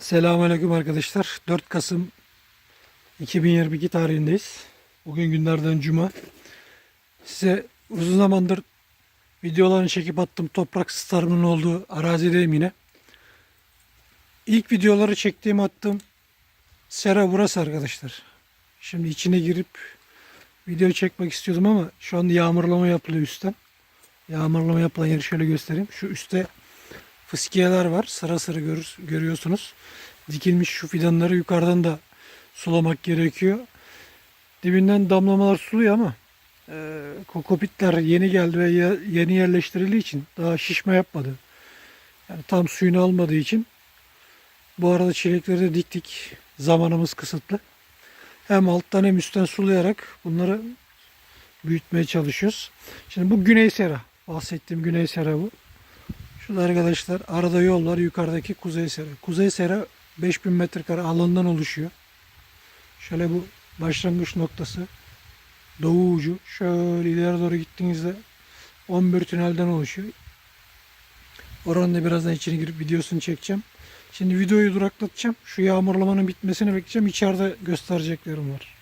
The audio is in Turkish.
Selamünaleyküm arkadaşlar. 4 Kasım 2022 tarihindeyiz. Bugün günlerden cuma. Size uzun zamandır videolarını çekip attım. Toprak starının olduğu arazideyim yine. İlk videoları çektiğim attığım sera burası arkadaşlar. Şimdi içine girip video çekmek istiyordum ama şu anda yağmurlama yapılıyor üstten. Yağmurlama yapılan yeri şöyle göstereyim. Şu üstte fıskiyeler var. Sıra sıra görür, görüyorsunuz. Dikilmiş şu fidanları yukarıdan da sulamak gerekiyor. Dibinden damlamalar suluyor ama e, kokopitler yeni geldi ve ye- yeni yerleştirildiği için daha şişme yapmadı. Yani tam suyunu almadığı için bu arada çilekleri de diktik. Zamanımız kısıtlı. Hem alttan hem üstten sulayarak bunları büyütmeye çalışıyoruz. Şimdi bu güney sera. Bahsettiğim güney sera bu. Şurada arkadaşlar arada yol var. Yukarıdaki kuzey sera. Kuzey sera 5000 metrekare alandan oluşuyor. Şöyle bu başlangıç noktası. Doğu ucu. Şöyle ileri doğru gittiğinizde 11 tünelden oluşuyor. Oranın da birazdan içine girip videosunu çekeceğim. Şimdi videoyu duraklatacağım. Şu yağmurlamanın bitmesini bekleyeceğim. İçeride göstereceklerim var.